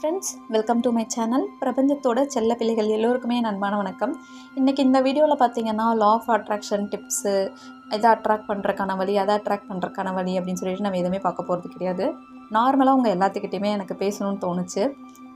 Friends welcome to my channel பிரபஞ்சத்தோட செல்ல பிள்ளைகள் எல்லோருக்குமே என் அன்பான வணக்கம். இன்றைக்கி இந்த வீடியோவில் பார்த்தீங்கன்னா லா ஆஃப் அட்ராக்ஷன் டிப்ஸு இதை அட்ராக்ட் பண்ணுறக்கான வழி அதை அட்ராக்ட் பண்ணுறக்கான வழி அப்படின்னு சொல்லிட்டு நம்ம எதுவுமே பார்க்க போகிறது கிடையாது. நார்மலாக உங்கள் எல்லாத்துக்கிட்டையுமே எனக்கு பேசணும்னு தோணுச்சு.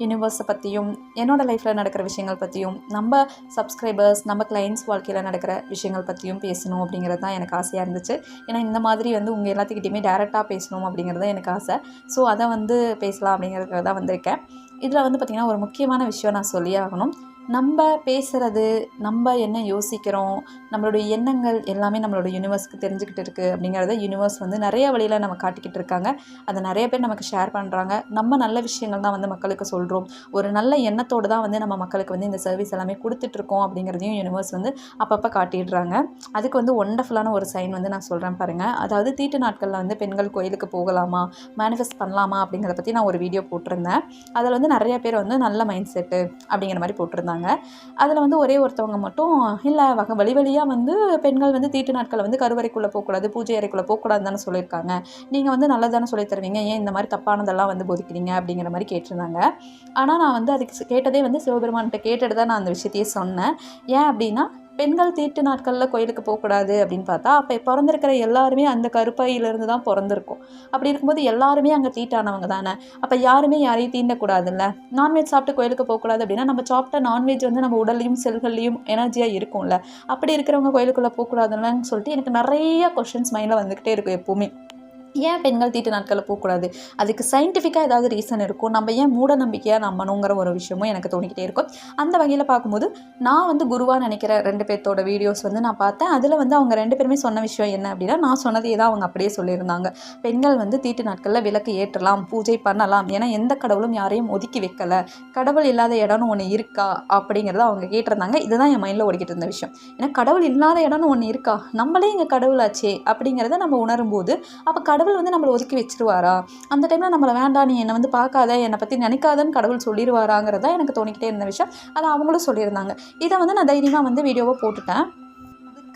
யூனிவர்ஸை பற்றியும் என்னோடய லைஃப்பில் நடக்கிற விஷயங்கள் பற்றியும் நம்ம சப்ஸ்கிரைபர்ஸ் நம்ம கிளைண்ட்ஸ் வாழ்க்கையில் நடக்கிற விஷயங்கள் பற்றியும் பேசணும் அப்படிங்கிறது தான் எனக்கு ஆசையாக இருந்துச்சு. ஏன்னா இந்த மாதிரி வந்து உங்கள் எல்லாத்துக்கிட்டையுமே டேரெக்டாக பேசணும் அப்படிங்கிறது தான் எனக்கு ஆசை. ஸோ அதை வந்து பேசலாம் அப்படிங்கிறது தான் வந்திருக்கேன். இதில் வந்து பார்த்திங்கன்னா ஒரு முக்கியமான விஷயம் நான் சொல்லியே ஆகணும். நம்ம பேசுகிறது நம்ம என்ன யோசிக்கிறோம் நம்மளுடைய எண்ணங்கள் எல்லாமே நம்மளோட யூனிவர்ஸ்க்கு தெரிஞ்சுக்கிட்டு இருக்குது அப்படிங்கிறத யூனிவர்ஸ் வந்து நிறைய வழியில் நம்ம காட்டிக்கிட்டு இருக்காங்க. அதை நிறைய பேர் நமக்கு ஷேர் பண்ணுறாங்க நம்ம நல்ல விஷயங்கள் தான் வந்து மக்களுக்கு சொல்கிறோம் ஒரு நல்ல எண்ணத்தோடு தான் வந்து நம்ம மக்களுக்கு வந்து இந்த சர்வீஸ் எல்லாமே கொடுத்துட்ருக்கோம் அப்படிங்கிறதையும் யூனிவர்ஸ் வந்து அப்பப்போ காட்டிடுறாங்க. அதுக்கு வந்து ஒண்டர்ஃபுல்லான ஒரு சைன் வந்து நான் சொல்கிறேன் பாருங்கள் அதாவது தீட்டு நாட்களில் வந்து பெண்கள் கோயிலுக்கு போகலாமா மேனிஃபெஸ்ட் பண்ணலாமா அப்படிங்கிறத பற்றி நான் ஒரு வீடியோ போட்டிருந்தேன். அதில் வந்து நிறைய பேர் வந்து நல்ல மைண்ட் செட்டு அப்படிங்கிற மாதிரி போட்டிருந்தாங்க. அதில் வந்து ஒரே ஒருத்தவங்க மட்டும் இல்லை வகை வழி வழியாக வந்து பெண்கள் வந்து தீட்டு நாட்களை வந்து கருவறைக்குள்ளே போகக்கூடாது பூஜை அறைக்குள்ளே போகக்கூடாதுன்னு தானே சொல்லியிருக்காங்க. நீங்கள் வந்து நல்லதானே சொல்லி தருவீங்க. ஏன் இந்த மாதிரி தப்பானதெல்லாம் வந்து போதிக்கிறீங்க? அப்படிங்கிற மாதிரி கேட்டிருந்தாங்க. ஆனால் நான் வந்து அதுக்கு கேட்டதே வந்து சிவபெருமான்கிட்ட கேட்டுட்டு தான் நான் அந்த விஷயத்தையே சொன்னேன். ஏன் அப்படின்னா பெண்கள் தீட்டு நாட்களில் கோயிலுக்கு போகக்கூடாது அப்படின்னு பார்த்தா அப்போ பிறந்திருக்கிற எல்லாருமே அந்த கருப்பையிலேருந்து தான் பிறந்திருக்கும். அப்படி இருக்கும்போது எல்லாருமே அங்கே தீட்டானவங்க தானே? அப்போ யாருமே யாரையும் தீண்டக்கூடாதுல்ல? நான்வெஜ் சாப்பிட்டு கோயிலுக்கு போகக்கூடாது அப்படின்னா நம்ம சாப்பிட்ட நான்வெஜ் வந்து நம்ம உடல்லையும் செல்கள்லையும் எனர்ஜியாக இருக்கும்ல. அப்படி இருக்கிறவங்க கோயிலுக்குள்ளே போகக்கூடாதுன்னு சொல்லிட்டு எனக்கு நிறைய கொஷின்ஸ் மைண்டில் வந்துக்கிட்டே இருக்கும் எப்போவுமே. ஏன் பெண்கள் தீட்டு நாட்களில் போகக்கூடாது? அதுக்கு சயின்டிஃபிக்காக ஏதாவது ரீசன் இருக்கும். நம்ம ஏன் மூட நம்பிக்கையாக நம்பணுங்கிற ஒரு விஷயமும் எனக்கு தோணிக்கிட்டே இருக்கும். அந்த வகையில் பார்க்கும்போது நான் வந்து குருவாக நினைக்கிற ரெண்டு பேர்த்தோட வீடியோஸ் வந்து நான் பார்த்தேன். அதில் வந்து அவங்க ரெண்டு பேருமே சொன்ன விஷயம் என்ன அப்படின்னா நான் சொன்னதே தான் அவங்க அப்படியே சொல்லியிருந்தாங்க. பெண்கள் வந்து தீட்டு நாட்களில் விளக்கு ஏற்றலாம் பூஜை பண்ணலாம். ஏன்னா எந்த கடவுளும் யாரையும் ஒதுக்கி வைக்கல. கடவுள் இல்லாத இடம்னு ஒன்று இருக்கா அப்படிங்கிறத அவங்க கேட்டிருந்தாங்க. இதுதான் என் மைண்டில் ஓடிக்கிட்டு இருந்த விஷயம். ஏன்னா கடவுள் இல்லாத இடம்னு ஒன்று இருக்கா? நம்மளே இங்கே கடவுளாச்சே அப்படிங்கிறத நம்ம உணரும்போது அப்போ கடவுள் கடவுள் வந்து நம்மளை ஒதுக்கி வச்சிருவாரா? அந்த டைமில் நம்மளை வேண்டாம் நீ என்னை வந்து பார்க்காத என்னை பற்றி நினைக்காதன்னு கடவுள் சொல்லிடுவாராங்கிறதா எனக்கு தோணிக்கிட்டே இருந்த விஷயம். அதை அவங்களும் சொல்லியிருந்தாங்க. இதை வந்து நான் தைரியமாக வந்து வீடியோவை போட்டுட்டேன்.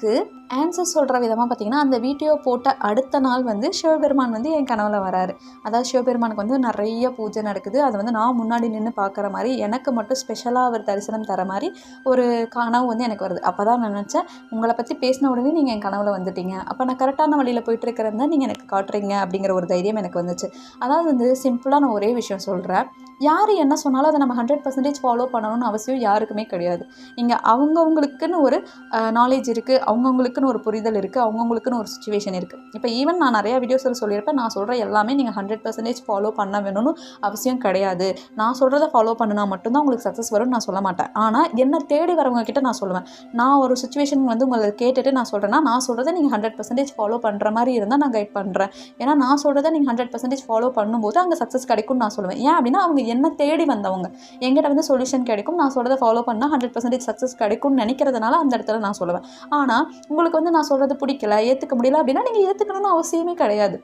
அதுக்கு ஆன்சர் சொல்கிற விதமாக பார்த்தீங்கன்னா அந்த வீடியோ போட்ட அடுத்த நாள் வந்து சிவபெருமான் வந்து என் கனவில் வராரு. அதாவது சிவபெருமானுக்கு வந்து நிறைய பூஜை நடக்குது. அதை வந்து நான் முன்னாடி நின்று பார்க்குற மாதிரி எனக்கு மட்டும் ஸ்பெஷலாக அவர் தரிசனம் தர மாதிரி ஒரு கனவு வந்து எனக்கு வருது. அப்போ தான் நான் நினச்சேன் உங்களை பற்றி பேசின உடனே நீங்கள் என் கனவில் வந்துட்டீங்க. அப்போ நான் கரெக்டான வழியில் போயிட்டு இருக்கிறதா நீங்கள் எனக்கு காட்டுறீங்க அப்படிங்கிற ஒரு தைரியம் எனக்கு வந்துச்சு. அதாவது வந்து சிம்பிளாக நான் ஒரே விஷயம் சொல்கிறேன் யார் என்ன சொன்னாலும் அதை நம்ம ஹண்ட்ரட் பர்சன்டேஜ் ஃபாலோ பண்ணணும்னு அவசியம் யாருக்குமே கிடையாது. இங்கே அவங்கவுங்களுக்குன்னு ஒரு நாலேஜ் இருக்குது அவங்கவுங்களுக்குன்னு ஒரு புரிதல் இருக்குது அவங்கவுங்களுக்குன்னு ஒரு சுச்சுவேஷன் இருக்குது இப்போ ஈவன் நான் நிறையா வீடியோஸில் சொல்லியிருப்பேன் நான் சொல்கிற எல்லாமே நீங்கள் ஹண்ட்ரட் பர்சன்டேஜ் ஃபாலோ பண்ண வேணும்னு அவசியம் கிடையாது. நான் சொல்கிறத ஃபாலோ பண்ணினா மட்டும்தான் உங்களுக்கு சக்ஸஸ் வரும்னு நான் சொல்ல மாட்டேன். ஆனால் என்ன தேடி வரவங்க கிட்ட நான் சொல்லுவேன். நான் ஒரு சுச்சுவேஷன் வந்து உங்களை கேட்டுட்டு நான் சொல்கிறேன்னா நான் சொல்கிறத நீங்கள் ஹண்ட்ரட் பர்சன்டேஜ் ஃபாலோ பண்ணுற மாதிரி இருந்தால் நான் கைட் பண்ணுறேன் ஏன்னா நான் சொல்கிறத நீங்கள் ஹண்ட்ரட் பர்சன்டேஜ் ஃபாலோ பண்ணும்போது அங்கே சக்ஸஸ் கிடைக்கும்னு நான் சொல்லுவேன். ஏன் அப்படின்னா அவங்க என்ன தேடி வந்தவங்க. எங்கிட்ட வந்து சொல்யூஷன் கிடைக்கும். நான் சொல்கிறத ஃபாலோ பண்ணால் ஹண்ட்ரட் பர்சன்டேஜ் சக்ஸஸ் கிடைக்கும்னு நினைக்கிறதுனால அந்த இடத்துல நான் சொல்லுவேன். ஆனால் உங்களுக்கு வந்து நான் சொல்கிறது பிடிக்கல ஏற்றுக்க முடியல அப்படின்னா நீங்கள் ஏற்றுக்கணும்னு அவசியமே கிடையாது.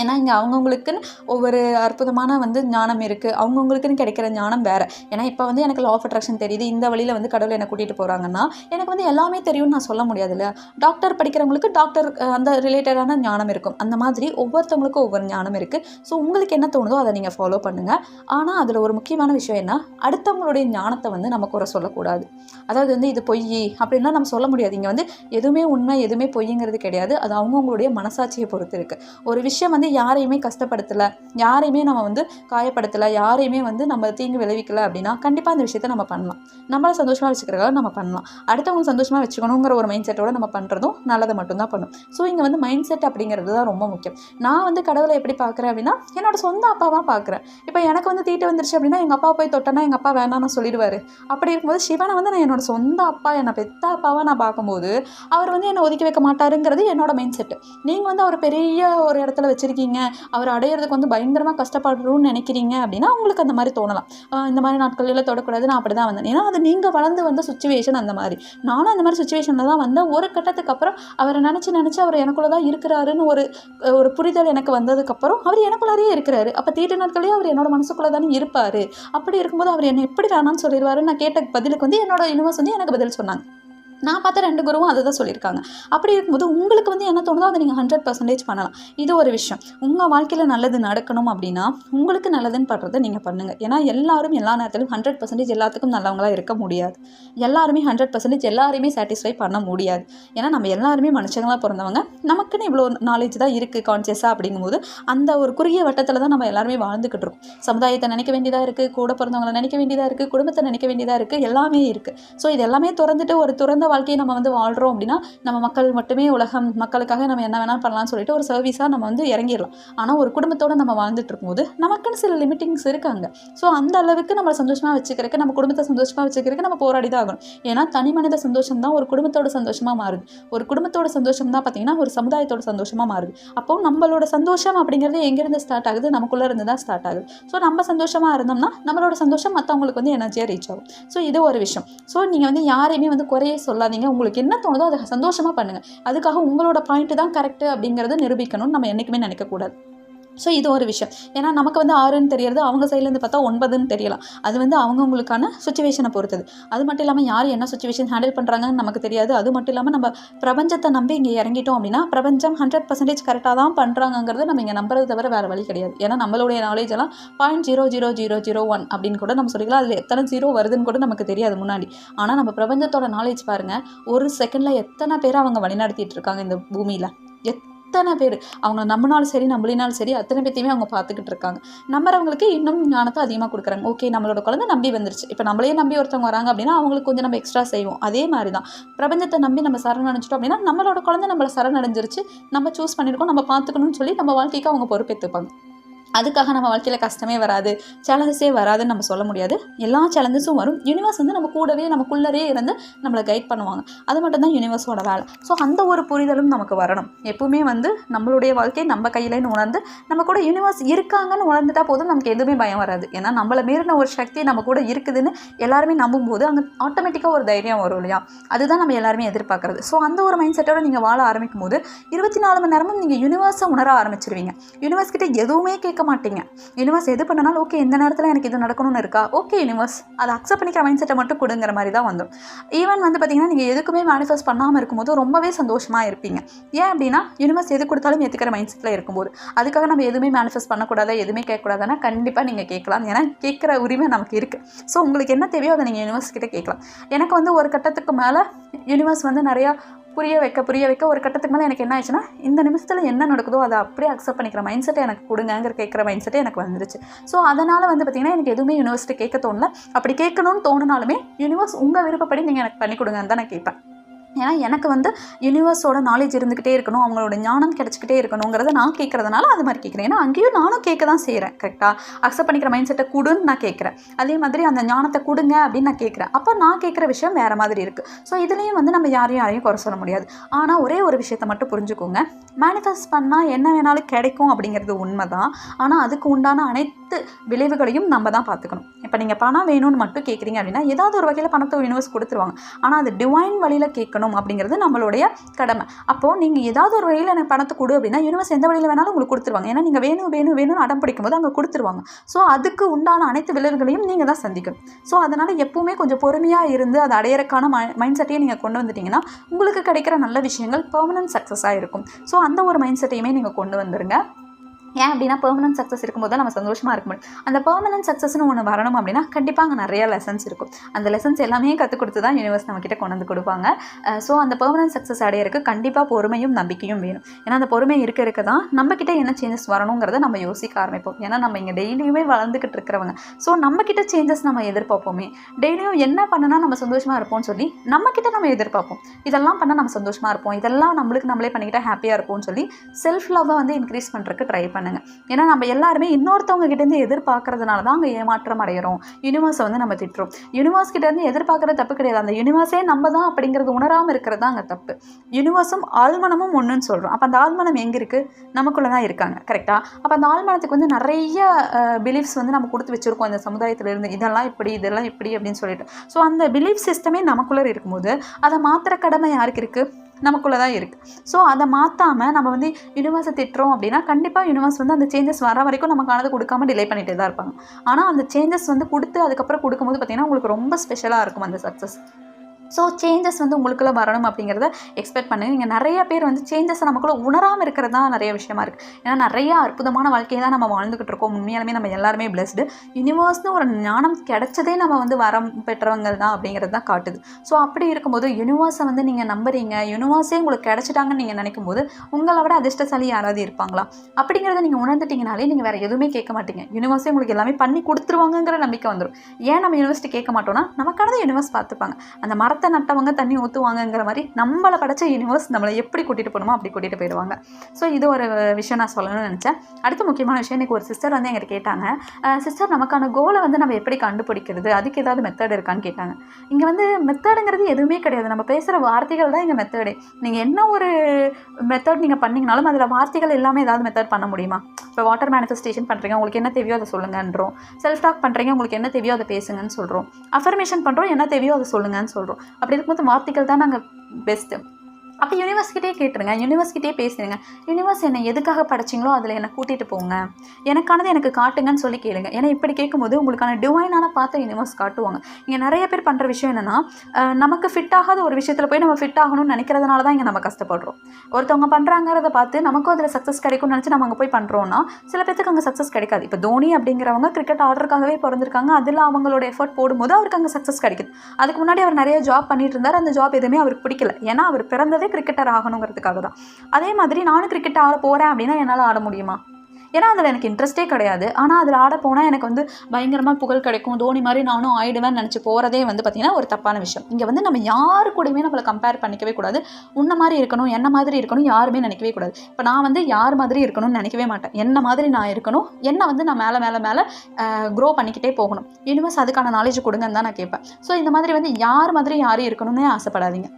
ஏன்னா இங்கே அவங்கவுங்களுக்குன்னு ஒவ்வொரு அற்புதமான வந்து ஞானம் இருக்குது அவங்கவுங்களுக்குன்னு கிடைக்கிற ஞானம் வேறு. ஏன்னா இப்போ வந்து எனக்கு லா ஆஃப் அட்ராக்ஷன் தெரியுது. இந்த வழியில் வந்து கடவுள் என்னை கூட்டிகிட்டு போகிறாங்கன்னா எனக்கு வந்து எல்லாமே தெரியும்னு நான் சொல்ல முடியாதுல்ல டாக்டர் படிக்கிறவங்களுக்கு டாக்டர் அந்த ரிலேட்டடான ஞானம் இருக்கும். அந்த மாதிரி ஒவ்வொருத்தவங்களுக்கும் ஒவ்வொரு ஞானம் இருக்குது ஸோ உங்களுக்கு என்ன தோணுதோ அதை நீங்கள் ஃபாலோ பண்ணுங்கள் ஆனால் அதில் ஒரு முக்கியமான விஷயம் என்ன? அடுத்தவங்களுடைய ஞானத்தை வந்து நம்ம குறை சொல்லக்கூடாது. அதாவது வந்து இது பொய் அப்படின்னா நம்ம சொல்ல முடியாது. இங்கே வந்து எதுவுமே உண்மை எதுவுமே பொய்ங்கிறது கிடையாது. அது அவங்கவுங்களுடைய மனசாட்சியை பொறுத்து இருக்குது ஒரு விஷயம் வந்து யாரையுமே கஷ்டப்படுத்தலை யாரையுமே நம்ம வந்து காயப்படுத்தலை யாரையுமே வந்து நம்ம தீங்கு விளைவிக்கலை அப்படின்னா கண்டிப்பாக அந்த விஷயத்தை நம்ம பண்ணலாம். நம்மளை சந்தோஷமாக வச்சுக்கிறதுக்காக நம்ம பண்ணலாம். அடுத்தவங்க சந்தோஷமாக வச்சுக்கணுங்கிற ஒரு மைண்ட் செட்டோட நம்ம பண்ணுறதும் நல்லதை மட்டும்தான் பண்ணும். ஸோ இங்கே வந்து மைண்ட் செட் அப்படிங்கிறது தான் ரொம்ப முக்கியம். நான் வந்து கடவுளை எப்படி பார்க்குறேன் அப்படின்னா என்னோட சொந்த அப்பாவாக பார்க்குறேன். இப்போ எனக்கு வந்து தீட்டு வந்துருச்சு அப்படின்னா எங்கள் அப்பா போய் தொட்டனா எங்கள் அப்பா வேணாம்னு சொல்லிடுவார். அப்படி இருக்கும்போது சிவனை வந்து நான் என்னோட சொந்த அப்பா என்னை பெத்த அப்பாவாக நான் பார்க்கும்போது அவர் வந்து என்னை ஒதுக்கி வைக்க மாட்டாருங்கிறது என்னோட மைண்ட் செட்டு நீங்கள் வந்து அவர் பெரிய ஒரு இடத்துல வச்சுருக்கீங்க அவர் அடையிறதுக்கு வந்து பயங்கரமாக கஷ்டப்படுறோம்னு நினைக்கிறீங்க அப்படின்னா உங்களுக்கு அந்த மாதிரி தோணலாம். இந்த மாதிரி நாட்களில் தொடக்கூடாது நான் அப்படி தான் வந்தேன். ஏன்னா அது நீங்கள் வளர்ந்து வந்த சுச்சுவேஷன் அந்த மாதிரி. நானும் அந்த மாதிரி சுச்சுவேஷனில் தான் வந்தேன். ஒரு கட்டத்துக்கு அப்புறம் அவரை நினச்சி நினச்சி அவர் எனக்குள்ளே தான் இருக்கிறாருன்னு ஒரு ஒரு புரிதல் எனக்கு வந்ததுக்கப்புறம் அவர் எனக்குள்ளாரே இருக்கிறாரு. அப்போ தீட்டு நாட்களே அவர் என்னோட மனசுக்குள்ளே தானே இருப்பார். அப்படி இருக்கும்போது அவர் என்னை எப்படி வேணாம்னு சொல்லிடுவாரு நான் கேட்ட பதிலுக்கு வந்து என்னோட யூனிவர்ஸ் வந்து எனக்கு பதில் சொன்னாங்க. நான் பார்த்த ரெண்டு குருவும் அதை தான் சொல்லியிருக்காங்க. அப்படி இருக்கும்போது உங்களுக்கு வந்து என்ன தோணுதோ அதை நீங்கள் ஹண்ட்ரட் பர்சன்டேஜ் பண்ணலாம். இது ஒரு விஷயம். உங்கள் வாழ்க்கையில் நல்லது நடக்கணும் அப்படின்னா உங்களுக்கு நல்லதுன்னு படுறதை நீங்கள் பண்ணுங்கள் ஏன்னா எல்லாரும் எல்லா நேரத்திலும் ஹண்ட்ரட் பர்சன்டேஜ் எல்லாத்துக்கும் நல்லவங்களாக இருக்க முடியாது. எல்லாருமே ஹண்ட்ரட் பர்சன்டேஜ் எல்லாருமே சாட்டிஸ்ஃபை பண்ண முடியாது. ஏன்னா நம்ம எல்லாருமே மனுஷங்களாக பிறந்தவங்க. நமக்குன்னு இவ்வளோ நாலேஜ் தான் இருக்குது கான்சியஸாக அப்படிங்கும்போது அந்த ஒரு குறுகிய வட்டத்தில் தான் நம்ம எல்லாருமே வாழ்ந்துக்கிட்டு இருக்கோம். சமுதாயத்தை நினைக்க வேண்டியதாக இருக்குது கூட பிறந்தவங்களை நினைக்க வேண்டியதாக இருக்குது குடும்பத்தை நினைக்க வேண்டியதாக இருக்குது எல்லாமே இருக்குது ஸோ இது எல்லாமே திறந்துட்டு ஒரு திறந்த வாழ்க்கையை நம்ம வந்து வாழ்கிறோம் அப்படின்னா நம்ம மக்கள் மட்டுமே உலகம் மக்களுக்காக நம்ம என்ன வேணாலும் பண்ணலாம்னு சொல்லிட்டு ஒரு சர்வீஸாக நம்ம வந்து இறங்கிடலாம். ஆனால் ஒரு குடும்பத்தோடு நம்ம வாழ்ந்துட்டு இருக்கும்போது நமக்குன்னு சில லிமிட்டிங்ஸ் இருக்காங்க. ஸோ அந்த அளவுக்கு நம்மளை சந்தோஷமாக வச்சுக்கிறதுக்கு நம்ம குடும்பத்தை சந்தோஷமாக வச்சுக்கிறதுக்கு நம்ம போராடி தான் ஆகணும். ஏன்னா தனி மனித சந்தோஷம் தான் ஒரு குடும்பத்தோட சந்தோஷமாக மாறுது. ஒரு குடும்பத்தோட சந்தோஷம் தான் பார்த்தீங்கன்னா ஒரு சமுதாயத்தோட சந்தோஷமாக மாறுது. அப்போ நம்மளோட சந்தோஷம் அப்படிங்கிறது எங்கேருந்து ஸ்டார்ட் ஆகுது? நமக்குள்ளே இருந்து தான் ஸ்டார்ட் ஆகுது. ஸோ நம்ம சந்தோஷமாக இருந்தோம்னா நம்மளோட சந்தோஷம் மற்றவங்களுக்கு வந்து எனர்ஜியாக ரீச் ஆகும். ஸோ இது ஒரு விஷயம். ஸோ நீங்கள் வந்து யாரையுமே வந்து குறையே சொல்லாதீங்க. உங்களுக்கு என்ன தோணுதோ அதை சந்தோஷமாக பண்ணுங்கள் அதுக்காக உங்களோட பாயிண்ட் தான் கரெக்டு அப்படிங்கிறத நிரூபிக்கணும்னு நம்ம என்றைக்குமே நினைக்கக்கூடாது. ஸோ இது ஒரு விஷயம். ஏன்னா நமக்கு வந்து ஆறுன்னு தெரியறது அவங்க சைட்லேருந்து பார்த்தா ஒன்பதுன்னு தெரியலாம். அது வந்து அவங்கவுங்களுக்கான சுச்சுவேஷனை பொறுத்தது. அது மட்டும் இல்லாமல் யார் என்ன சுச்சுவேஷன் ஹேண்டில் பண்ணுறாங்கன்னு நமக்கு தெரியாது. அது மட்டும் இல்லாமல் நம்ம பிரபஞ்சத்தை நம்பி இங்கே இறங்கிட்டோம் அப்படின்னா பிரபஞ்சம் ஹண்ட்ரட் பர்சன்டேஜ் கரெக்டாக தான் பண்ணுறாங்கிறத நம்ம இங்கே நம்புறது தவிர வேறு வழி கிடையாது. ஏன்னா நம்மளுடைய நாலேஜ் எல்லாம் point zero zero zero zero one அப்படின்னு கூட நம்ம சொல்லிக்கலாம். அதில் எத்தனை ஜீரோ வருதுன்னு கூட நமக்கு தெரியாது முன்னாடி. ஆனால் நம்ம பிரபஞ்சத்தோட நாலேஜ் பாருங்கள் ஒரு செகண்டில் எத்தனை பேர் அவங்க வழிநடத்திட்டு இருக்காங்க இந்த பூமியில்? எத் அத்தனை பேர்? அவங்க நம்மனாலும் சரி நம்மளினாலும் சரி அத்தனை பேர்த்தையுமே அவங்க பார்த்துக்கிட்டு இருக்காங்க. நம்புறவங்களுக்கு இன்னும் ஞானத்தை அதிகமாக கொடுக்குறாங்க. ஓகே நம்மளோட குழந்தை நம்பி வந்துருச்சு. இப்போ நம்மளையே நம்பி ஒருத்தவங்க வராங்க அப்படின்னா அவங்களுக்கு கொஞ்சம் நம்ம எக்ஸ்ட்ரா செய்வோம். அதே மாதிரி தான் பிரபஞ்சத்தை நம்பி நம்ம சரணடைஞ்சிட்டோம் அப்படின்னா நம்மளோட குழந்தை நம்மளை சரணடைஞ்சிருச்சு நம்ம சூஸ் பண்ணியிருக்கோம் நம்ம பார்த்துக்கணும்னு சொல்லி நம்ம வாழ்க்கைக்கு அவங்க பொறுப்பேற்றுப்பாங்க அதுக்காக நம்ம வாழ்க்கையில் கஷ்டமே வராது சேலஞ்சஸே வராதுன்னு நம்ம சொல்ல முடியாது. எல்லா சேலஞ்சஸும் வரும். யூனிவர்ஸ் வந்து நம்ம கூடவே நமக்குள்ளரே இருந்து நம்மளை கைட் பண்ணுவாங்க. அது மட்டும் தான் யூனிவர்ஸோட வேலை. ஸோ அந்த ஒரு புரிதலும் நமக்கு வரணும். எப்பவுமே வந்து நம்மளுடைய வாழ்க்கையை நம்ம கையிலேன்னு உணர்ந்து நம்ம கூட யூனிவர்ஸ் இருக்காங்கன்னு உணர்ந்துட்டா போதும் நமக்கு எதுவுமே பயம் வராது. ஏன்னா நம்மளை மீறின ஒரு சக்தி நம்ம கூட இருக்குதுன்னு எல்லாருமே நம்பும்போது அங்கே ஆட்டோமேட்டிக்காக ஒரு தைரியம் வரும் இல்லையா? அதுதான் நம்ம எல்லாருமே எதிர்பார்க்குறது. ஸோ அந்த ஒரு மைண்ட் செட்டோட நீங்கள் வாழ ஆரம்பிக்கும் போது இருபத்தி நாலு மணி நேரமும் நீங்கள் யூனிவர்ஸை உணர ஆரம்பிச்சிருவீங்க. யூனிவர்ஸ் கிட்ட எதுவுமே கேட்க மாட்டீங்க யூனிவர்ஸ் எது பண்ணனாலும் ஓகே இந்த நேரத்தில் எனக்கு இது நடக்கணும்னு இருக்கா? ஓகே யூனிவர்ஸ் அதை அக்செப்ட் பண்ணிக்கிற மைண்ட் செட்டை மட்டும் கொடுங்கிற மாதிரி தான் வந்துடும். ஈவன் வந்து பார்த்தீங்கன்னா நீங்கள் எதுக்குமே மேனிஃபெஸ்ட் பண்ணாமல் இருக்கும்போது ரொம்பவே சந்தோஷமாக இருப்பீங்க. ஏன் அப்படின்னா யூனிவர்ஸ் எது கொடுத்தாலும் ஏற்றுக்கிற மைண்ட் செட்டில் இருக்கும்போது அதுக்காக நம்ம எதுவுமே மேனிஃபெஸ்ட் பண்ணக்கூடாது எதுவுமே கேட்கக்கூடாதுன்னா கண்டிப்பாக நீங்கள் கேட்கலாம். ஏன்னா கேட்குற உரிமை நமக்கு இருக்குது ஸோ உங்களுக்கு என்ன தேவையோ அதை நீங்கள் யூனிவர்ஸ் கிட்ட கேட்கலாம். எனக்கு வந்து ஒரு கட்டத்துக்கு மேலே யூனிவர்ஸ் வந்து நிறையா புரிய வைக்க புரிய வைக்க ஒரு கட்டத்துக்கு மேலே எனக்கு என்ன ஆயிடுச்சுன்னா இந்த நிமிஷத்தில் என்ன நடக்குதோ அதை அப்படியே அக்செப்ட் பண்ணிக்கிற மைண்ட் செட்டை எனக்கு கொடுங்கங்கிற கேட்குற மைண்ட் செட்டே எனக்கு வந்துருச்சு. ஸோ அதனால் வந்து பார்த்திங்கன்னா எனக்கு எதுவுமே யூனிவர்சிட்டி கேட்க தோணல. அப்படி கேட்கணும்னு தோணுனாலுமே யூனிவர்ஸ் உங்கள் விருப்பப்படி நீங்கள் எனக்கு பண்ணி கொடுங்கன்னு தான் நான் கேட்பேன். ஏன்னா எனக்கு வந்து யூனிவர்ஸோட நாலேஜ் இருந்துக்கிட்டே இருக்கணும் அவங்களோட ஞானம் கிடச்சிக்கிட்டே இருக்கணுங்கிறத நான் கேட்குறதுனால அது மாதிரி கேட்குறேன். ஏன்னா அங்கேயும் நானும் கேட்க தான் செய்கிறேன் கரெக்டாக அக்செப்ட் பண்ணிக்கிற மைண்ட் செட்டை கொடுன்னு நான் கேட்குறேன். அதே மாதிரி அந்த ஞானத்தை கொடுங்க அப்படின்னு நான் கேட்குறேன். அப்போ நான் கேட்குற விஷயம் வேறு மாதிரி இருக்குது ஸோ இதுலேயும் வந்து நம்ம யாரையும் யாரையும் குறை சொல்ல முடியாது. ஆனால் ஒரே ஒரு விஷயத்தை மட்டும் புரிஞ்சுக்கோங்க. மேனிஃபெஸ்ட் பண்ணால் என்ன வேணாலும் கிடைக்கும் அப்படிங்கிறது உண்மை தான் ஆனால் அதுக்கு உண்டான அனைத்து விளைவுகளையும் நம்ம தான் பார்த்துக்கணும். இப்போ நீங்கள் பணம் வேணும்னு மட்டும் கேட்குறீங்க அப்படின்னா ஏதாவது ஒரு வகையில் பணத்தை யூனிவர்ஸ் கொடுத்துருவாங்க. ஆனால் அது டிவைன் வழியில் கேட்கணும் அப்படிங்கிறது நம்மளுடைய கடமை. அப்போது நீங்கள் ஏதாவது ஒரு வழியில் எனக்கு பணத்தை கொடு அப்படின்னா யூனிவர்ஸ் எந்த வழியில் வேணாலும் உங்களுக்கு கொடுத்துருவாங்க. ஏன்னா நீங்கள் வேணும் வேணும் வேணும்னு அடம் பிடிக்கும் போது அங்கே கொடுத்துருவாங்க. ஸோ அதுக்கு உண்டான அனைத்து விளைவுகளையும் நீங்கள் தான் சந்திக்கணும். ஸோ அதனால் எப்போவுமே கொஞ்சம் பொறுமையாக இருந்து அதை அடையறக்கான மை மைண்ட் செட்டையும் நீங்கள் கொண்டு வந்துட்டீங்கன்னா உங்களுக்கு கிடைக்கிற நல்ல விஷயங்கள் பெர்மனன்ட் சக்ஸஸாக இருக்கும். ஸோ அந்த ஒரு மைண்ட் செட்டையுமே நீங்கள் கொண்டு வந்துருங்க. ஏன் அப்படின்னா பெர்மனன்ட் சக்ஸஸ் இருக்கும்போது தான் நம்ம சந்தோஷமாக இருக்க முடியும். அந்த பெர்மனன்ட் சக்ஸஸ்னு ஒன்று வரணும் அப்படின்னா கண்டிப்பாக அங்கே நிறையா லெசன்ஸ் இருக்கும். அந்த லெசன்ஸ் எல்லாமே கற்றுக் கொடுத்து தான் யூனிவர்ஸ் நம்மக்கிட்ட கொண்டு வந்து கொடுப்பாங்க. ஸோ அந்த பெர்மனன்ட் சக்ஸஸ் அடையிறதுக்கு கண்டிப்பாக பொறுமையும் நம்பிக்கையும் வேணும். ஏன்னா அந்த பொறுமை இருக்க இருக்க தான் நம்மக்கிட்ட என்ன சேஞ்சஸ் வரணுங்கிறத நம்ம யோசிக்க ஆரம்பிப்போம். ஏன்னா நம்ம இங்கே டெய்லியுமே வளர்ந்துக்கிட்டு இருக்கிறவங்க. ஸோ நம்மக்கிட்ட சேஞ்சஸ் நம்ம எதிர்பார்ப்போமே. டெய்லியும் என்ன பண்ணனா நம்ம சந்தோஷமாக இருப்போம்னு சொல்லி நம்மக்கிட்ட நம்ம எதிர்பார்ப்போம். இதெல்லாம் பண்ணால் நம்ம சந்தோஷமாக இருப்போம். இதெல்லாம் நம்மளுக்கு நம்மளே பண்ணிக்கிட்டால் ஹாப்பியாக இருப்போம்னு சொல்லி செல்ஃப் லவ்வை வந்து இன்க்ரீஸ் பண்ணுறதுக்கு ட்ரை பண்ணுங்க. ஏன்னா நம்ம எல்லாருமே இன்னொருத்தவங்க கிட்டேருந்து எதிர்பார்க்கறதுனால தான் அங்கே ஏமாற்றம் அடைகிறோம் யூனிவர்ஸை வந்து நம்ம திட்டுறோம். யூனிவர்ஸ் கிட்டேருந்து எதிர்பார்க்குற தப்பு கிடையாது. அந்த யூனிவர்ஸே நம்ம தான் அப்படிங்கிறது உணராமல் இருக்கிறது தான் அங்கே தப்பு. யூனிவர்ஸும் ஆழ்மனமும் ஒன்றுன்னு சொல்கிறோம் அப்போ அந்த ஆழ்மனம் எங்கே இருக்குது நமக்குள்ளே தான் இருக்காங்க. கரெக்டாக அப்போ அந்த ஆழ்மனத்துக்கு வந்து நிறைய பிலீஃப்ஸ் வந்து நம்ம கொடுத்து வச்சுருக்கோம். இந்த சமுதாயத்திலேருந்து இதெல்லாம் இப்படி இதெல்லாம் இப்படி அப்படின்னு சொல்லிட்டு. ஸோ அந்த பிலீஃப் சிஸ்டமே நமக்குள்ளே இருக்கும்போது அதை மாத்திர கடமை யாருக்கு இருக்குது நமக்குள்ளே தான் இருக்குது ஸோ அதை மாற்றாமல் நம்ம வந்து யூனிவர்ஸை திட்டுறோம் அப்படின்னா கண்டிப்பாக யூனிவர்ஸ் வந்து அந்த சேஞ்சஸ் வர வரைக்கும் நமக்கானது கொடுக்காம டிலே பண்ணிகிட்டே தான் இருப்பாங்க. ஆனால் அந்த சேஞ்சஸ் வந்து கொடுத்து அதுக்கப்புறம் கொடுக்கும்போது பார்த்திங்கன்னா உங்களுக்கு ரொம்ப ஸ்பெஷலாக இருக்கும் அந்த சக்ஸஸ் ஸோ சேஞ்சஸ் வந்து உங்களுக்குள்ளே வரணும் அப்படிங்கிறத எக்ஸ்பெக்ட் பண்ணுங்க. நீங்கள் நிறைய பேர் வந்து சேஞ்சஸை நமக்குள்ள உணராமல் இருக்கிறது தான் நிறைய விஷயமா இருக்குது ஏன்னா நிறைய அற்புதமான வாழ்க்கையை தான் நம்ம வாழ்ந்துக்கிட்டு இருக்கோம். உண்மையாலுமே நம்ம எல்லாருமே பிளஸ்டு யூனிவர்ஸ்னு ஒரு ஞானம் கிடைச்சதே நம்ம வந்து வரம் பெற்றவங்க தான் அப்படிங்கிறது தான் காட்டுது. ஸோ அப்படி இருக்கும்போது யூனிவர்ஸை வந்து நீங்கள் நம்புறீங்க. யூனிவர்ஸே உங்களுக்கு கிடைச்சிட்டாங்கன்னு நீங்கள் நினைக்கும் போது உங்களை விட அதிர்ஷ்டசாலி யாராவது இருப்பாங்களா? அப்படிங்கிறத நீங்கள் உணர்ந்துட்டீங்கனாலே நீங்கள் வேறு எதுவுமே கேட்க மாட்டீங்க. யூனிவர்ஸே உங்களுக்கு எல்லாமே பண்ணி கொடுத்துருவாங்கங்கிற நம்பிக்கை வந்துடும் ஏன் நம்ம யூனிவர்சிட்டி கேட்க மாட்டோம்னா நமக்கானதை யூனிவர்ஸ் பார்த்துப்பாங்க. அந்த மரத்தை நட்டவங்க தண்ணி ஊற்றுவாங்கங்கிற மாதிரி நம்மளை படைச்ச யூனிவர்ஸ் நம்மளை எப்படி கூட்டிகிட்டு போகணுமோ அப்படி கூட்டிகிட்டு போயிடுவாங்க. ஸோ இது ஒரு விஷயம் நான் சொல்லணும்னு நினச்சேன். அடுத்த முக்கியமான விஷயம் இன்றைக்கி ஒரு சிஸ்டர் வந்து எங்கிட்ட கேட்டாங்க. சிஸ்டர் நமக்கான கோலை வந்து நம்ம எப்படி கண்டுபிடிக்கிறது? அதுக்கு ஏதாவது மெத்தட் இருக்கான்னு கேட்டாங்க. இங்கே வந்து மெத்தடுங்கிறது எதுவுமே கிடையாது. நம்ம பேசுகிற வார்த்தைகள் தான் இங்கே மெத்தடு நீங்கள் என்ன ஒரு மெத்தட் நீங்கள் பண்ணிங்கனாலும் அதில் வார்த்தைகள் எல்லாமே ஏதாவது மெத்தட் பண்ண முடியுமா? இப்போ வாட்டர் மேனிஃபெஸ்டேஷன் பண்ணுறீங்க உங்களுக்கு என்ன தேவையோ அதை சொல்லுங்கன்றோம். செல்ஃப் டாக் பண்ணுறீங்க உங்களுக்கு என்ன தேவையோ அதை பேசுங்கன்னு சொல்கிறோம் அஃபர்மேஷன் பண்ணுறோம் என்ன தேவையோ அதை சொல்லுங்கன்னு சொல்கிறோம் அப்படி இருக்கும்போது வார்த்தைகள் தான் நாங்கள் பெஸ்ட்டு அப்போ யூனிவர்ஸ்கிட்டே கேட்டுருங்க யூனிவர்ஸ்கிட்டே பேசுங்க யூனிவர்ஸ் என்னை எதுக்காக படைச்சிங்களோ அதில் என்னை கூட்டிகிட்டு போங்க. எனக்கானது எனக்கு காட்டுங்கன்னு சொல்லி கேளுங்க. ஏன்னா இப்படி கேட்கும்போது உங்களுக்கான டிவைனான பார்த்து யூனிவர்ஸ் காட்டுவாங்க. இங்கே நிறைய பேர் பண்ணுற விஷயம் என்னென்னா நமக்கு ஃபிட் ஆகாத ஒரு விஷயத்தில் போய் நம்ம ஃபிட் ஆகணும்னு நினைக்கிறதுனால தான் இங்கே நம்ம கஷ்டப்படுறோம். ஒருத்தவங்க பண்ணுறாங்கிறத பார்த்து நமக்கும் அதில் சக்ஸஸ் கிடைக்கும்னு நினச்சி நம்ம அங்கே போய் பண்ணுறோன்னா சில பேத்துக்கு அங்கே சக்ஸஸ் கிடைக்காது. இப்போ தோனி அப்படிங்கிறவங்க கிரிக்கெட் ஆர்டருக்காகவே பிறந்திருக்காங்க. அதில் அவங்களோட எஃபர்ட் போடும்போது அவருக்கு அங்கே சக்ஸஸ் கிடைக்குது. அதுக்கு முன்னாடி அவர் நிறைய ஜாப் பண்ணிட்டு இருந்தார். அந்த ஜாப் எதுவுமே அவருக்கு பிடிக்கல. ஏன்னா அவர் பிறந்ததே கிரிக்கெட்டர் ஆகணுங்கிறதுக்காக தான். அதே மாதிரி நானும் கிரிக்கெட் ஆட போகிறேன் அப்படின்னா என்னால் ஆட முடியுமா? ஏன்னா அதில் எனக்கு இன்ட்ரெஸ்ட்டே கிடையாது. ஆனால் அதில் ஆட போனால் எனக்கு வந்து பயங்கரமாக புகழ் கிடைக்கும். தோனி மாதிரி நானும் ஆயிடுவேன் நினச்சி போகிறதே வந்து பார்த்திங்கன்னா ஒரு தப்பான விஷயம். இங்கே வந்து நம்ம யாரு கூடயுமே நம்மளை கம்பேர் பண்ணிக்கவே கூடாது. உன்ன மாதிரி இருக்கணும் என்ன மாதிரி இருக்கணும் யாருமே நினைக்கவே கூடாது. இப்போ நான் வந்து யார் மாதிரி இருக்கணும்னு நினைக்கவே மாட்டேன். என்ன மாதிரி நான் இருக்கணும் என்ன வந்து நான் மேலே மேலே மேலே க்ரோ பண்ணிக்கிட்டே போகணும். யூனிவர்ஸ் அதுக்கான நாலேஜ் கொடுங்கன்னு தான் நான் கேட்பேன். ஸோ இந்த மாதிரி வந்து யார் மாதிரி யாரும் இருக்கணும்னே ஆசைப்படாதீங்க.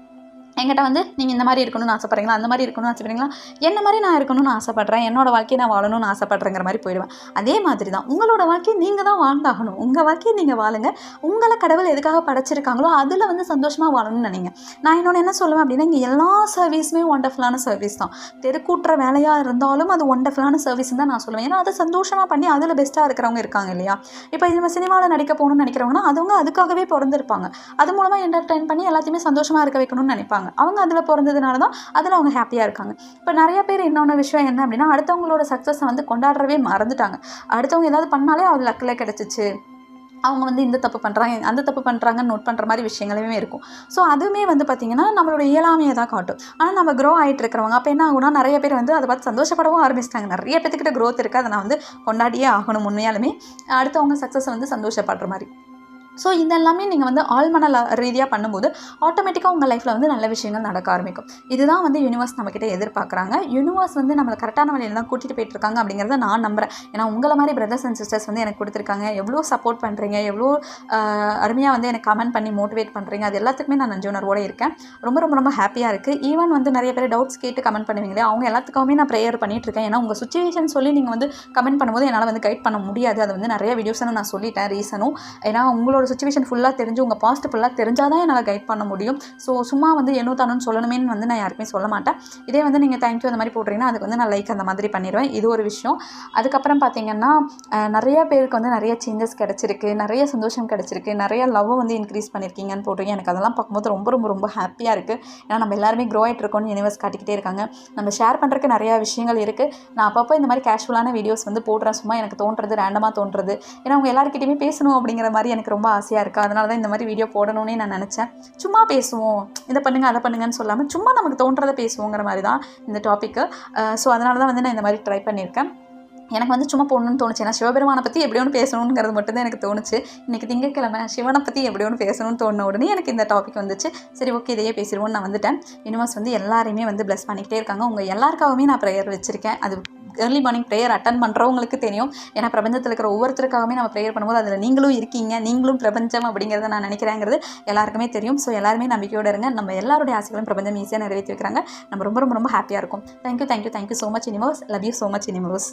என்கிட்ட வந்து நீங்கள் இந்த மாதிரி இருக்கணும்னு ஆசைப்பட்றீங்களா? அந்த மாதிரி இருக்கணும்னு ஆசைப்பட்றீங்களா? என்ன மாதிரி நான் இருக்கணும்னு ஆசைப்பட்றேன்? என்னோட வாழ்க்கையை நான் வாழணும்னு ஆசைப்பட்றேங்கிற மாதிரி போயிடுவேன். அதே மாதிரி தான் உங்களோட வாழ்க்கையை நீங்கள் தான் வாழ்ந்தாகணும். உங்கள் வாழ்க்கையை நீங்கள் வாழுங்க. உங்களை கடவுள் எதுக்காக படைச்சிருக்காங்களோ அதில் வந்து சந்தோஷமாக வாழணும்னு நினைங்க. நான் இன்னொன்று என்ன சொல்லுவேன் அப்படின்னா இங்கே எல்லா சர்வீஸுமே ஒண்டர்ஃபுல்லான சர்வீஸ் தான். தெருக்கூட்டுற வேலையாக இருந்தாலும் அது ஒண்டர்ஃபுல்லான சர்வீஸ் தான் நான் சொல்லுவேன். ஏன்னா அதை சந்தோஷமாக பண்ணி அதில் பெஸ்ட்டாக இருக்கிறவங்க இருக்காங்க இல்லையா? இப்போ நம்ம சினிமாவில் நடிக்க போகணும்னு நினைக்கிறவங்கன்னா அதுவங்க அதுக்காகவே பிறந்திருப்பாங்க. அது மூலமாக என்டர்டைன் பண்ணி எல்லாத்தையுமே சந்தோஷமாக இருக்க வைக்கணும்னு நினைப்பாங்க. அவங்க அதில் பிறந்ததுனால தான் அதில் அவங்க ஹாப்பியாக இருக்காங்க. இப்போ நிறைய பேர் இன்னொன்று விஷயம் என்ன அப்படின்னா அடுத்தவங்களோட சக்ஸஸை வந்து கொண்டாடுறவே மறந்துட்டாங்க. அடுத்தவங்க ஏதாவது பண்ணாலே அது லக்கில் கிடச்சிச்சு. அவங்க வந்து இந்த தப்பு பண்ணுறாங்க அந்த தப்பு பண்ணுறாங்கன்னு நோட் பண்ணுற மாதிரி விஷயங்களுமே இருக்கும். ஸோ அதுவுமே வந்து பார்த்திங்கன்னா நம்மளோட இயலாமையை தான் காட்டும். ஆனால் நம்ம க்ரோ ஆகிட்டு இருக்கிறவங்க அப்போ என்ன ஆகும்னா நிறைய பேர் வந்து அதை பார்த்து சந்தோஷப்படவும் ஆரம்பிச்சிட்டாங்க. நிறைய பேத்துக்கிட்ட க்ரோத் இருக்குது அதை நான் வந்து கொண்டாடியே ஆகணும் உண்மையாலுமே. அடுத்தவங்க சக்ஸஸ் வந்து சந்தோஷப்படுற மாதிரி. ஸோ இதெல்லாமே நீங்கள் வந்து ஆழ்மன ரீதியாக பண்ணும்போது ஆட்டோமேட்டிக்காக உங்கள் லைஃப்பில் வந்து நல்ல விஷயங்கள் நடக்க ஆரம்பிக்கும். இதுதான் வந்து யூனிவர்ஸ் நம்மக்கிட்ட எதிர்பார்க்குறாங்க. யூனிவர்ஸ் வந்து நம்மளை கரெக்டான வழியில் தான் கூட்டிகிட்டு போயிட்டுருக்காங்க அப்படிங்கிறத நான் நம்புகிறேன் ஏன்னா உங்களை மாதிரி பிரதர்ஸ் அண்ட் சிஸ்டர்ஸ் வந்து எனக்கு கொடுத்துருக்காங்க. எவ்வளோ சப்போர்ட் பண்ணுறீங்க எவ்வளோ அருமையாக வந்து எனக்கு கமெண்ட் பண்ணி மோட்டிவேட் பண்ணுறீங்க அது எல்லாத்துக்குமே நான் நன்றி இருக்கேன். ரொம்ப ரொம்ப ரொம்ப ஹாப்பியாக இருக்குது ஈவன் வந்து நிறைய பேர் டவுட்ஸ் கேட்டு கமெண்ட் பண்ணுவீங்களே அவங்க எல்லாத்துக்குமே நான் ப்ரேயர் பண்ணிகிட்டு இருக்கேன். ஏன்னா உங்கள் சுச்சுவேஷன் சொல்லி நீங்கள் வந்து கமெண்ட் பண்ணும்போது என்னால் வந்து கைட் பண்ண முடியாது. அது வந்து நிறைய வீடியோஸ்னு நான் சொல்லிட்டேன் ரீசனும் ஏன்னா உங்களோட சுச்சுவேஷன் ஃபுல்லாக தெரிஞ்சு உங்கள் பாஸ்ட் ஃபுல்லாக தெரிஞ்சால் தான் என்னால் கைட் பண்ண முடியும். ஸோ சும்மா வந்து என்னோ தானோன்னு சொல்லணுமேன்னு வந்து நான் யாருக்குமே சொல்ல மாட்டேன். இதே வந்து நீங்கள் தேங்க்யூ அந்த மாதிரி போடுறீங்கன்னா அதுக்கு வந்து நான் லைக் அந்த மாதிரி பண்ணிடுவேன் இது ஒரு விஷயம். அதுக்கப்புறம் பார்த்தீங்கன்னா நிறைய பேருக்கு வந்து நிறைய சேஞ்சஸ் கிடச்சிருக்கு. நிறைய சந்தோஷம் கிடச்சிருக்கு. நிறைய லவ் வந்து இன்க்ரீஸ் பண்ணியிருக்கீங்கன்னு போடுறீங்க எனக்கு அதெல்லாம் பார்க்கும்போது ரொம்ப ரொம்ப ரொம்ப ஹாப்பியாக இருக்குது ஏன்னா நம்ம எல்லாருமே க்ரோ ஆகிட்டு இருக்கோம்னு யூனிவர்ஸ் காட்டிக்கிட்டே இருக்காங்க. நம்ம ஷேர் பண்ணுறதுக்கு நிறையா விஷயங்கள் இருக்குது நான் அப்பப்போ இந்த மாதிரி கேஷுவலான வீடியோஸ் வந்து போடுறேன். சும்மா எனக்கு தோன்றது ரேண்டமாக தோன்றது. ஏன்னா அவங்க எல்லாருக்கிட்டையுமே பேசணும் அப்படிங்கிற மாதிரி எனக்கு ரொம்ப ஆசையாக இருக்குது அதனால தான் இந்த மாதிரி வீடியோ போடணும்னே நான் நினச்சேன். சும்மா பேசுவோம். இதை பண்ணுங்கள் அதை பண்ணுங்கன்னு சொல்லாமல் சும்மா நமக்கு தோன்றதை பேசுவோங்கிற மாதிரி தான் இந்த டாப்பிக்கு ஸோ அதனால தான் வந்து நான் இந்த மாதிரி ட்ரை பண்ணியிருக்கேன். எனக்கு வந்து சும்மா போடணும்னு தோணுச்சு. ஏன்னா சிவபெருமானை பற்றி எப்படி ஒன்று பேசணுங்கிறது மட்டும்தான் எனக்கு தோணுச்சு. இன்றைக்கி திங்கக்கிழமை சிவனை பற்றி எப்படி ஒன்று பேசணும்னு தோணுன உடனே எனக்கு இந்த டாபிக் வந்துச்சு. சரி ஓகே இதையே பேசிடுவோம்னு நான் வந்துட்டேன். யூனிவர்ஸ் வந்து எல்லாரையுமே வந்து ப்ளஸ் பண்ணிக்கிட்டே இருக்காங்க. உங்கள் எல்லாருக்காகவுமே நான் ப்ரேயர் வச்சுருக்கேன். அது ஏர்லி மார்னிங் ப்ரேயர் அட்டன் பண்ணுறவங்களுக்கு தெரியும். ஏன்னா பிரபஞ்சத்தில் இருக்கிற ஒவ்வொருத்தருக்காகவுமே நம்ம ப்ரேயர் பண்ணும்போது அதில் நீங்களும் இருக்கீங்க நீங்களும் பிரபஞ்சம் அப்படிங்கிறத நான் நினைக்கிறேங்கிறது எல்லாருக்குமே தெரியும். ஸோ எல்லாருமே நம்பிக்கையோடு இருங்க. நம்ம எல்லாருடைய ஆசைகளும் பிரபஞ்சம் ஈஸியாக நிறைவேற்றி வைக்கிறாங்க. நம்ம ரொம்ப ரொம்ப ரொம்ப ஹாப்பியாக இருக்கும். Thank you thank you thank you so much இனிமோஸ் love you so much இனிமோஸ்